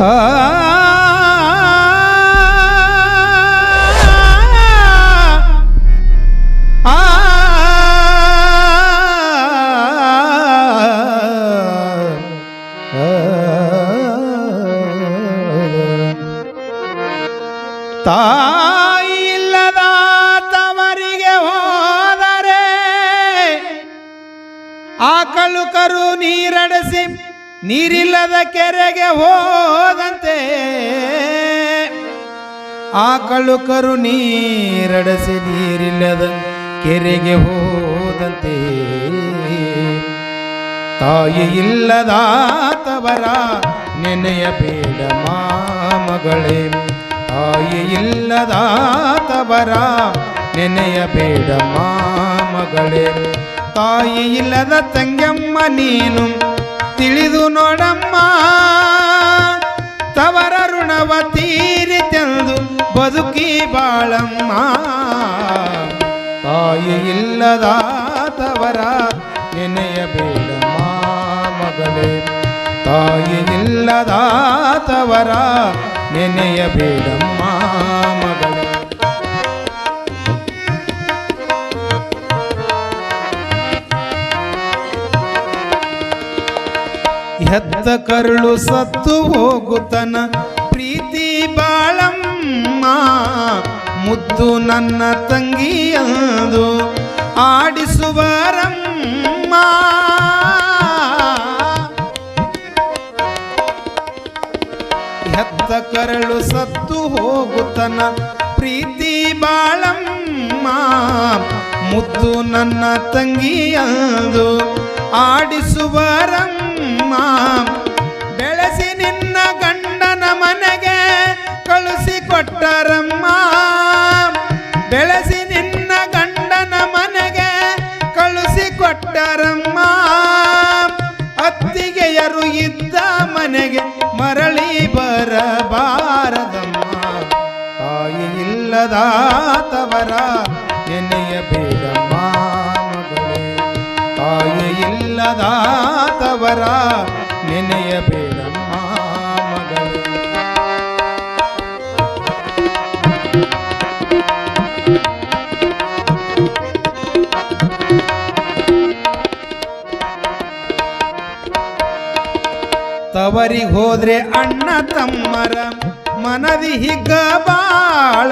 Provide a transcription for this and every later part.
ಆ ಆ ತಾಯಿ ಇಲ್ಲದ ತವರಿಗೆ ಹೋದರೆ ಆಕಳು ಕರು ನೀರಡಿಸಿ ನೀರಿಲ್ಲದ ಕೆರೆಗೆ ಹೋದಂತೆ ಆಕಳು ಕರು ನೀರಡಸಿ ನೀರಿಲ್ಲದ ಕೆರೆಗೆ ಹೋದಂತೆ. ತಾಯಿ ಇಲ್ಲದ ತವರ ನೆನೆಯಬೇಡ ಮಾಮಗಳೇ. ತಾಯಿ ಇಲ್ಲದ ತವರ ನೆನೆಯಬೇಡ ಮಾಮಗಳೇ. ತಾಯಿ ಇಲ್ಲದ ತಂಗಮ್ಮ ನೀನು ತಿಳಿದು ನೋಡಮ್ಮ. ತವರ ಋಣವ ತೀರಿ ತಂದು ಬದುಕಿ ಬಾಳಮ್ಮ. ತಾಯಿ ಇಲ್ಲದ ತವರ ನೆನೆಯಬೇಡಮ್ಮ ಮಗಳೇ. ತಾಯಿ ಇಲ್ಲದ ತವರ ನೆನೆಯಬೇಡಮ್ಮ ಮಗಳೇ. ಹೆತ್ತ ಕರುಳು ಸತ್ತು ಹೋಗುತ್ತನ ಪ್ರೀತಿ ಬಾಳಮ್ಮ, ಮುದ್ದು ನನ್ನ ತಂಗಿಯಂದು ಆಡಿಸುವರಮ್ಮ. ಹೆತ್ತ ಕರಳು ಸತ್ತು ಹೋಗುತ್ತನ ಪ್ರೀತಿ ಬಾಳಮ್ಮ, ಮುದ್ದು ನನ್ನ ತಂಗಿಯಂದು ಆಡಿಸುವರಮ್ಮ. ಬೆಳೆಸಿ ನಿನ್ನ ಗಂಡನ ಮನೆಗೆ ಕಳುಹಿಸಿಕೊಟ್ಟರಮ್ಮ ಬೆಳೆಸಿ ನಿನ್ನ ಗಂಡನ ಮನೆಗೆ ಕಳುಹಿಸಿಕೊಟ್ಟರಮ್ಮ ಅತ್ತಿಗೆಯರು ಇದ್ದ ಮನೆಗೆ ಮರಳಿ ಬರಬಾರದಮ್ಮ. ತಾಯಿ ಇಲ್ಲದ ತವರ ನೆನೆಯಬೇಡಮ್ಮ ಮಗಳೇ ಇಲ್ಲದ ತವರ ನೆನೆಯಬೇಡಮ್ಮ ತವರಿಗೆ ಹೋದ್ರೆ ಅಣ್ಣ ತಮ್ಮರ ಮನದಿ ಹಿಗ್ಗ ಬಾಳ.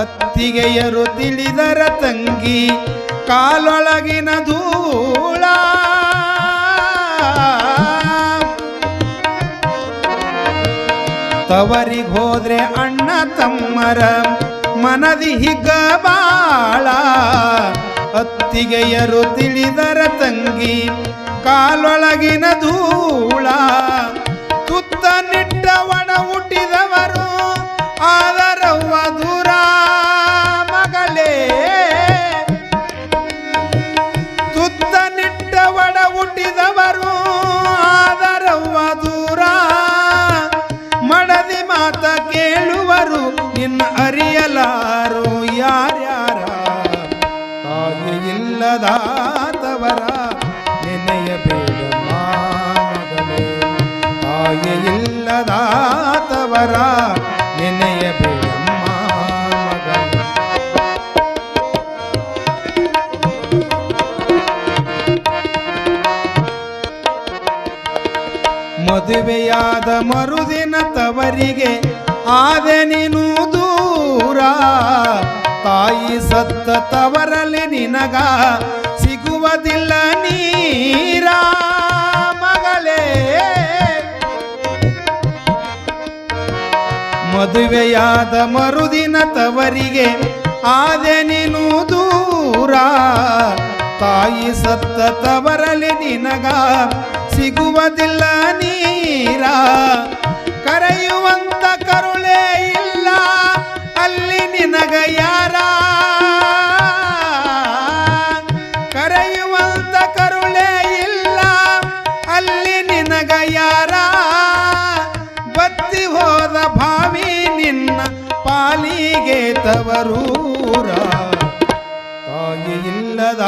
ಅತ್ತಿಗೆಯರು ತಿಳಿದರ ತಂಗಿ ಕಾಲೊಳಗಿನ ಧೂಳ. ತವರಿಗೆ ಹೋದ್ರೆ ಅಣ್ಣ ತಮ್ಮರ ಮನದಿ ಹಿಗ್ಗ ಬಾಳ. ಅತ್ತಿಗೆಯರು ತಿಳಿದರ ತಂಗಿ ಕಾಲೊಳಗಿನ ಧೂಳ. ತುತ್ತ ನಿಟ್ಟ ಒಣ ಹುಟ್ಟಿದವರು ತವರಿಗೆ ಆದೆ ನೀನು ದೂರ. ತಾಯಿ ಸತ್ತ ತವರಲ್ಲಿ ನಿನಗ ಸಿಗುವುದಿಲ್ಲ ನೀರ. ಮಗಳೇ, ಮದುವೆಯಾದ ಮರುದಿನ ತವರಿಗೆ ಆದೆ ನೀನು ದೂರ. ತಾಯಿ ಸತ್ತ ತವರಲ್ಲಿ ನಿನಗ ಸಿಗುವುದಿಲ್ಲ ನೀರ. ಕರೆಯುವಂತ ಕರುಳೇ ಇಲ್ಲ. ಅಲ್ಲಿ ನಿನಗ ಯಾರ? ಕರೆಯುವಂತ ಕರುಳೇ ಇಲ್ಲ. ಅಲ್ಲಿ ನಿನಗ ಯಾರ? ಬತ್ತಿ ಹೋದ ಭಾವಿ ನಿನ್ನ ಪಾಲಿಗೆ ತವರೂರ. ತಾಯಿ ಇಲ್ಲದ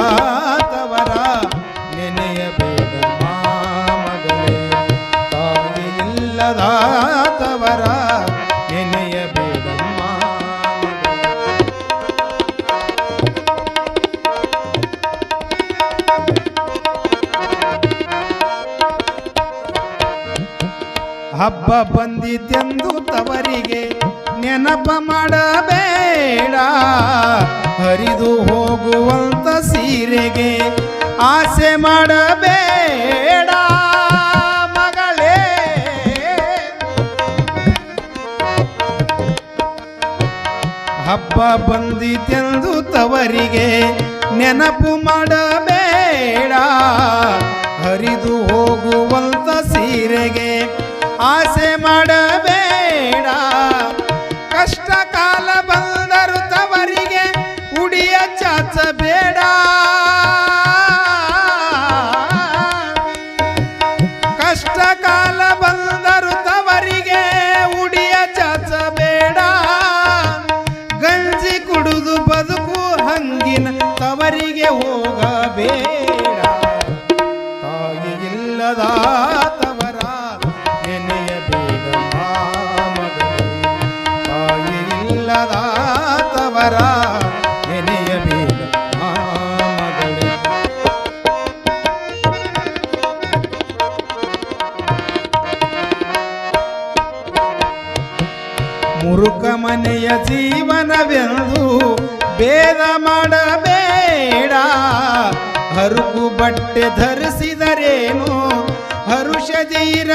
ಹಬ್ಬ ಬಂದಿದ್ದೆಂದು ತವರಿಗೆ ನೆನಪ ಮಾಡಬೇಡ. ಹರಿದು ಹೋಗುವಂತ ಸೀರೆಗೆ ಆಸೆ ಮಾಡಬೇಡ. ಮಗಳೇ. ಹಬ್ಬ ಬಂದಿತೆಂದು ತವರಿಗೆ ನೆನಪು ಮಾಡಬೇಡ. ಹರಿದು ಹೋಗುವಂತ ಸೀರೆಗೆ ಆಸೆ ಮಾಡಬೇಡ ತವರ ನೆನೆಯ ಮಗಳೇ. ಮುರುಕ ಮನೆಯ ಜೀವನವೆಂದು ಭೇದ ಮಾಡಬೇಡ. ಹರುಕು ಬಟ್ಟೆ ಧರಿಸಿದರೇನು ಹರುಷದಿರಬೇಕಾ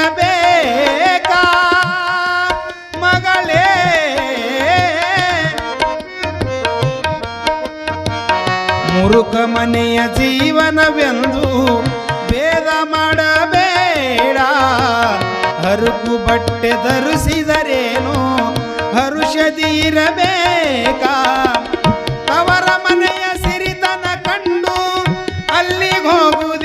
ಮುರುಕ ಮನೆಯ ಜೀವನವೆಂದು ಭೇದ ಮಾಡಬೇಡ. ಹರುಕು ಬಟ್ಟೆ ಧರಿಸಿದರೇನು? ಹರುಷದಿರಬೇಕಾ ಅವರ ಮನೆಯ ಸಿರಿತನ ಕಂಡು ಅಲ್ಲಿಗೆ ಹೋಗುದ್ಯಾಕ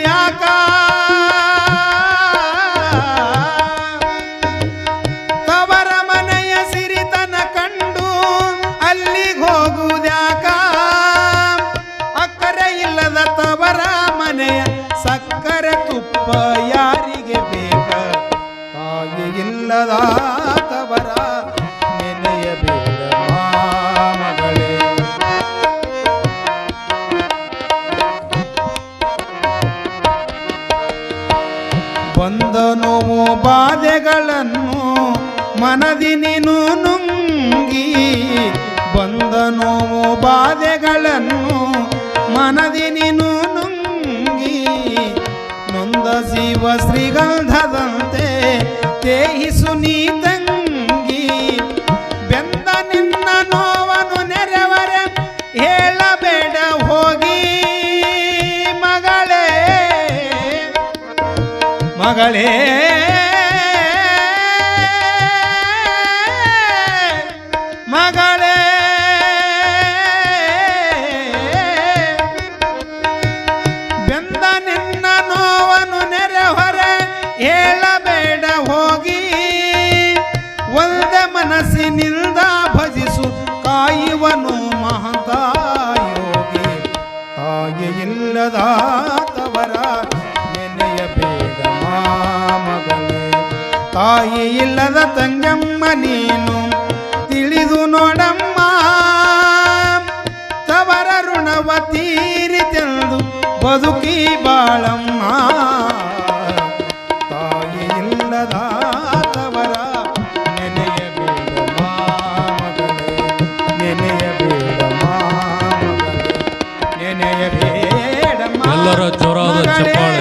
ತಾಯಿ ಇಲ್ಲದ ತವರ ನೆನೆಯಬೇಡ ಮಗಳೇ ಬಂದ ನೋವು ಬಾಧೆಗಳನ್ನು ಮನದಿ ನೀನು ನುಂಗಿ. ಬಂದ ನೋವು ಬಾಧೆಗಳನ್ನು ಮನದಿ ನೀನು ನುಂಗಿ. ನೊಂದ ಶ್ರೀಗಂಧದಂತೆ ತೇಹಿಸು ನೀ ತಂಗಿ ಬೆಂದ ನಿನ್ನ ನೋವನು ನೆರೆವರೆ ಹೇಳಬೇಡ ಹೋಗಿ. ಮಗಳೇ ಮಗಳೇ ಇಲ್ಲದ ತವರ ನೆನೆಯಬೇಡ ಮಗಳೇ ತಾಯಿ ಇಲ್ಲದ ತಂಗಮ್ಮ ನೀನು ತಿಳಿದು ನೋಡಮ್ಮ ತವರ ಋಣವ ತೀರಿತೆಂದು ಬದುಕಿ ಬಾಳಮ್ಮ ಮಗಳೇ ನೆನೆಯಬೇಡ ಎಲ್ಲರ ಜೋರಾದ ಚಪ್ಪಾಳೆ.